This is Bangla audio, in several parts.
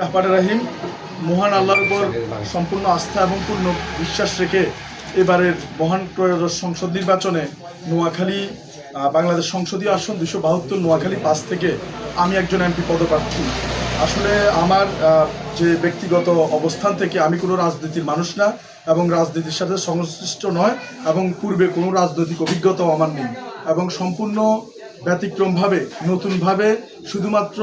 রহমান রাহিম, মহান আল্লাহর উপর সম্পূর্ণ আস্থা এবং পূর্ণ বিশ্বাস রেখে এবারের মহান ত্রয়োদশ সংসদ নির্বাচনে নোয়াখালী বাংলাদেশ সংসদীয় আসন দুশো বাহাত্তর, নোয়াখালী পাঁচ থেকে আমি একজন এমপি পদপ্রার্থী। আসলে আমার যে ব্যক্তিগত অবস্থান থেকে আমি কোনো রাজনীতির মানুষ না এবং রাজনীতির সাথে সংশ্লিষ্ট নয় এবং পূর্বে কোনো রাজনৈতিক অভিজ্ঞতাও আমার নেই। এবং সম্পূর্ণ ব্যতিক্রমভাবে, নতুনভাবে শুধুমাত্র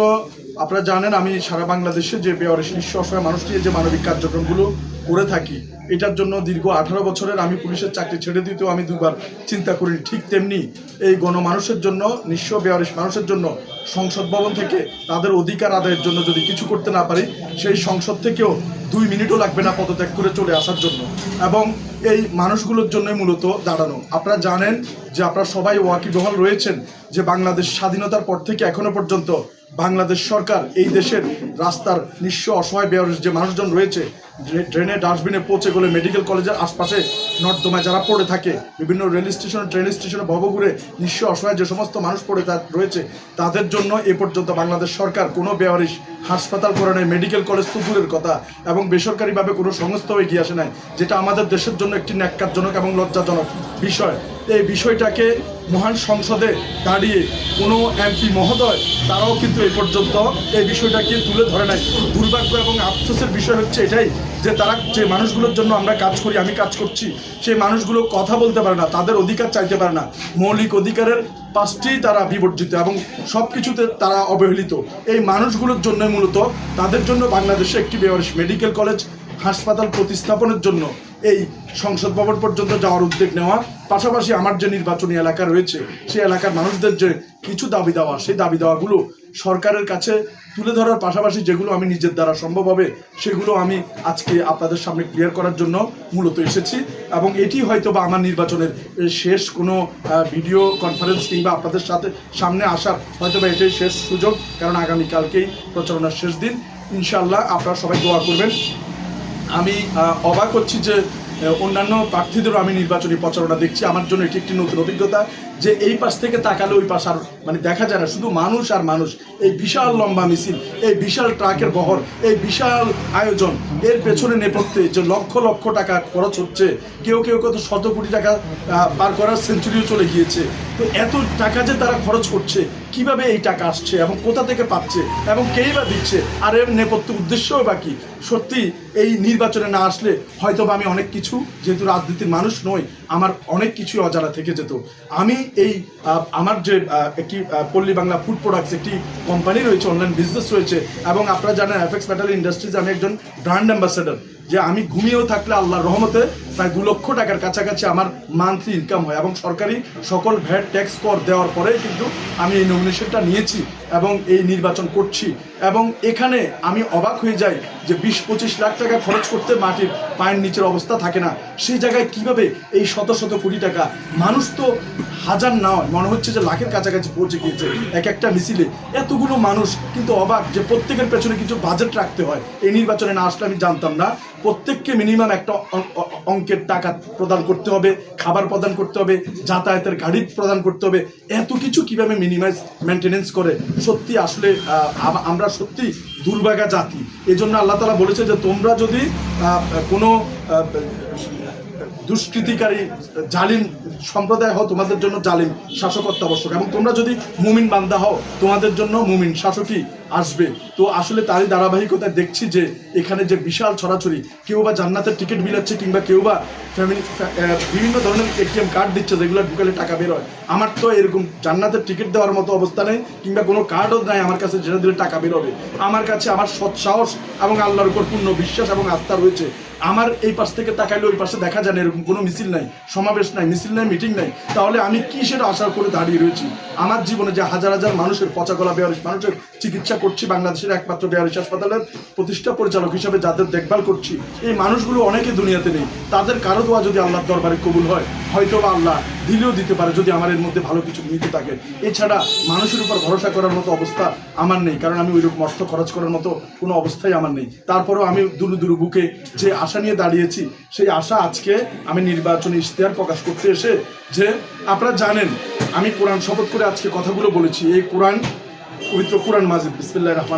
আপনারা জানেন আমি সারা বাংলাদেশে যে বেয়ারিশ নিঃস্ব অসহায় মানুষ নিয়ে যে মানবিক কার্যক্রমগুলো করে থাকি। এটার জন্য দীর্ঘ আঠারো বছরের আমি পুলিশের চাকরি ছেড়ে দিতেও আমি দুবার চিন্তা করিনি। ঠিক তেমনি এই গণমানুষের জন্য, নিঃস্ব বেয়ারিশ মানুষের জন্য সংসদ ভবন থেকে তাদের অধিকার আদায়ের জন্য যদি কিছু করতে না পারি, সেই সংসদ থেকেও দুই মিনিটও লাগবে না পদত্যাগ করে চলে আসার জন্য। এবং এই মানুষগুলোর জন্যই মূলত দাঁড়ানো। আপনারা জানেন যে আপনারা সবাই ওয়াকিবহল রয়েছেন যে বাংলাদেশ স্বাধীনতার পর থেকে এখনও পর্যন্ত বাংলাদেশ সরকার এই দেশের রাস্তার নিঃস্ব অসহায় বেয়ারিশ যে মানুষজন রয়েছে ট্রেনে ডাস্টবিনে পৌঁছে গেলে মেডিকেল কলেজের আশপাশে নর্দমায় যারা পড়ে থাকে, বিভিন্ন রেল স্টেশন, ট্রেন স্টেশনে, ভবঘুরে নিঃস্ব অসহায় যে সমস্ত মানুষ পড়ে রয়েছে, তাদের জন্য এ পর্যন্ত বাংলাদেশ সরকার কোনো বেয়ারিশ হাসপাতাল করে নেয় মেডিকেল কলেজ তো দূরের কথা এবং বেসরকারিভাবে কোনো সংস্থাও এগিয়ে আসে নাই, যেটা আমাদের দেশের জন্য একটি ন্যাক্কারজনক এবং লজ্জাজনক বিষয়। এই বিষয়টাকে মহান সংসদে দাঁড়িয়ে কোনো এমপি মহোদয়, তারাও কিন্তু এ পর্যন্ত এই বিষয়টাকে তুলে ধরে নাই। দুর্ভাগ্য এবং আফসোসের বিষয় হচ্ছে এটাই যে তারা যে মানুষগুলোর জন্য আমরা কাজ করি, আমি কাজ করছি, সেই মানুষগুলো কথা বলতে পারে না, তাদের অধিকার চাইতে পারে না। মৌলিক অধিকারের পাঁচটি তারা বিবর্জিত এবং সব কিছুতে তারা অবহেলিত। এই মানুষগুলোর জন্য মূলত তাদের জন্য বাংলাদেশে একটি বেওয়ারিশ মেডিকেল কলেজ, হাসপাতাল প্রতিস্থাপনের জন্য এই সংসদ ভবন পর্যন্ত যাওয়ার উদ্যোগ নেওয়া, পাশাপাশি আমার যে নির্বাচনী এলাকা রয়েছে, সেই এলাকার মানুষদের যে কিছু দাবি দেওয়া, সেই দাবি দেওয়াগুলো সরকারের কাছে তুলে ধরার পাশাপাশি যেগুলো আমি নিজের দ্বারা সম্ভব হবে, সেগুলো আমি আজকে আপনাদের সামনে ক্লিয়ার করার জন্য মূলত এসেছি। এবং এটি হয়তো বা আমার নির্বাচনের শেষ কোনো ভিডিও কনফারেন্স কিংবা আপনাদের সাথে সামনে আসার হয়তো বা এটাই শেষ সুযোগ, কারণ আগামীকালকেই প্রচারণার শেষ দিন। ইনশাল্লাহ আপনারা সবাই দোয়া করবেন। আমি অবাক হচ্ছি যে অন্যান্য প্রার্থীদেরও আমি নির্বাচনী প্রচারণা দেখছি। আমার জন্য এটি একটি নতুন অভিজ্ঞতা। যে এই পাশ থেকে তাকালে ওই পাশ আর মানে দেখা যায় না, শুধু মানুষ আর মানুষ। এই বিশাল লম্বা মিছিল, এই বিশাল ট্রাকের বহর, এই বিশাল আয়োজন, এর পেছনে নেপথ্যে যে লক্ষ লক্ষ টাকা খরচ হচ্ছে, কেউ কেউ কত শত কোটি টাকা পার করার সেঞ্চুরিও চলে গিয়েছে। তো এত টাকা যে তারা খরচ করছে, কীভাবে এই টাকা আসছে এবং কোথা থেকে পাচ্ছে এবং কেই বা দিচ্ছে, আর এর নেপথ্য উদ্দেশ্যও বা কি? সত্যি, এই নির্বাচনে না আসলে হয়তো আমি অনেক কিছু, যেহেতু রাজনীতির মানুষ নই, আমার অনেক কিছুই অজানা থেকে যেত। আমি এই আমার যে একটি পল্লী বাংলা ফুড প্রোডাক্টস একটি কোম্পানি রয়েছে অনলাইন বিজনেস রয়েছে, এবং আপনারা জানেন এফেক্স মেটাল ইন্ডাস্ট্রিজ আমি একজন ব্র্যান্ড অ্যাম্বাসেডর যে আমি ঘুমিয়েও থাকলে আল্লাহর রহমতে প্রায় দু লক্ষ টাকার কাছাকাছি আমার মান্থলি ইনকাম হয় এবং সরকারি সকল ভ্যাট ট্যাক্স কর দেওয়ার পরেই কিন্তু আমি এই নমিনেশনটা নিয়েছি এবং এই নির্বাচন করছি। এবং এখানে আমি অবাক হয়ে যাই যে বিশ পঁচিশ লাখ টাকা খরচ করতে মাটির পায়ের নিচের অবস্থা থাকে না। সেই জায়গায় কীভাবে এই শত শত কোটি টাকা? মানুষ তো হাজার নয় মনে হচ্ছে যে লাখের কাছাকাছি পৌঁছে গিয়েছে এক একটা মিছিলে। এতগুলো মানুষ কিন্তু অবাক যে প্রত্যেকের পেছনে কিছু বাজেট রাখতে হয়। এই নির্বাচনে না আসলে আমি জানতাম না। প্রত্যেককে মিনিমাম একটা অ- অঙ্কের টাকা প্রদান করতে হবে, খাবার প্রদান করতে হবে, যাতায়াতের গাড়ি প্রদান করতে হবে। এত কিছু কীভাবে মিনিমাইজ মেনটেনেন্স করে? সত্যি আসলে আমরা সত্যি দুর্ভাগা জাতি। এজন্য আল্লাহ তালা বলেছে যে, তোমরা যদি কোনো দুষ্কৃতিকারী, জালিম সম্প্রদায় হও, তোমাদের জন্য জালিম শাসক অত্যাবশ্যক এবং তোমরা যদি মুমিন বান্দা হও, তোমাদের জন্য মুমিন শাসকই আসবে। তো আসলে তারই ধারাবাহিকতায় দেখছি যে এখানে যে বিশাল ছড়াছড়ি, কেউ বা জান্নাতের টিকিট বিলাচ্ছে কিংবা কেউ বা ফ্যামিলি বিভিন্ন ধরনের এটিএম কার্ড দিচ্ছে যেগুলো ঢুকালে টাকা বের হয়। আমার তো এরকম জান্নাতের টিকিট দেওয়ার মতো অবস্থা নেই কিংবা কোনো কার্ডও নাই আমার কাছে যেটা দিলে টাকা বের হবে। আমার কাছে আমার সৎ সাহস এবং আল্লাহর উপর পূর্ণ বিশ্বাস এবং আস্থা রয়েছে। আমার এই পাশ থেকে তাকাইলে ওই পাশে দেখা যায় না, এরকম কোনো মিছিল নাই, সমাবেশ নাই, মিছিল নাই, মিটিং নাই। তাহলে আমি কি সেটা আশা করে দাঁড়িয়ে রয়েছি? আমার জীবনে যে হাজার হাজার মানুষের পচা গলা বেয়ারিশ মানুষের চিকিৎসা করছি, বাংলাদেশের একমাত্র বেয়ারিশ হাসপাতালের প্রতিষ্ঠা পরিচালক হিসাবে যাদের দেখভাল করছি, এই মানুষগুলো অনেকে দুনিয়াতে নেই। তাদের কারও দোয়া যদি আল্লাহর দরবারে কবুল হয় হয়তো বা আল্লাহ দিলেও দিতে পারে যদি আমার এর মধ্যে ভালো কিছু নিতে থাকে। এছাড়া মানুষের উপর ভরসা করার মতো অবস্থা আমার নেই, কারণ আমি ওইরকম অর্থ খরচ করার মতো কোনো অবস্থাই আমার নেই। তারপরেও আমি দুরু দুরু বুকে যে আশা নিয়ে দাঁড়িয়েছি, সেই আশা আজকে আমি নির্বাচনী ইশতেহার প্রকাশ করতে এসে যে আপনারা জানেন, আমি কোরআন শপথ করে আজকে কথাগুলো বলেছি। এই কোরআন পবিত্র কোরআন মাজিদ বিসমিল্লাহ রহমান